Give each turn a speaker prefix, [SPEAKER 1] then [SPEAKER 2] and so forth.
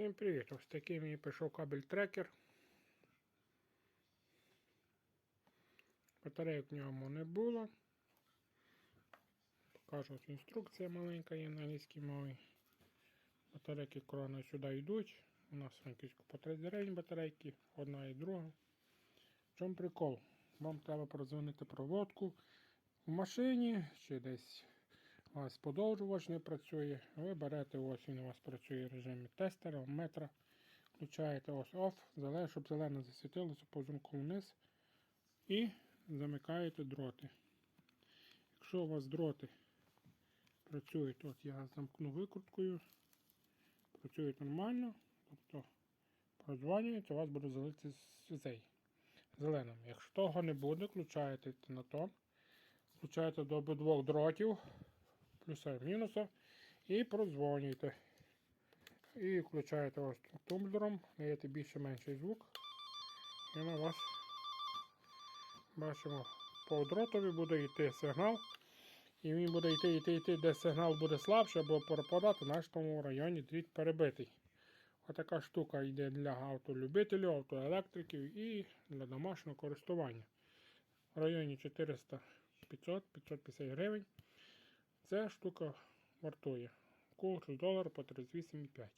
[SPEAKER 1] Всім привіт! Ось такий мені пішов кабель трекер. Батарейок в ньому не було. Покажу ось інструкція маленька є на англійській мові. Батарейки корона сюди йдуть. У нас по 30 гривень батарейки, одна і друга. В чому прикол? Вам треба прозвонити проводку в машині чи десь у вас подовжувач не працює. Ви берете ось він у вас працює в режимі тестера, метра. Включаєте ось OFF, щоб зелене засвітилося по зумку вниз. І замикаєте дроти. Якщо у вас дроти працюють, от я замкну викруткою, працюють нормально, тобто прозванюється, у вас буде залити цей зеленим. Якщо того не буде, включаєте на то, включаєте до обидвох дротів, плюса і мінуса, і прозвонюєте. І включаєте ось тумблером, даєте більше менший звук. І на вас бачимо по дротові буде йти сигнал. І він буде йти, йти, йти, де сигнал буде слабше або пропадати, наш тому районі дріт перебитий. Отака штука йде для автолюбителів, автоелектриків і для домашнього користування. В районі 400 500 550 гривень. Ця штука вартує. Курс долар по 38,5.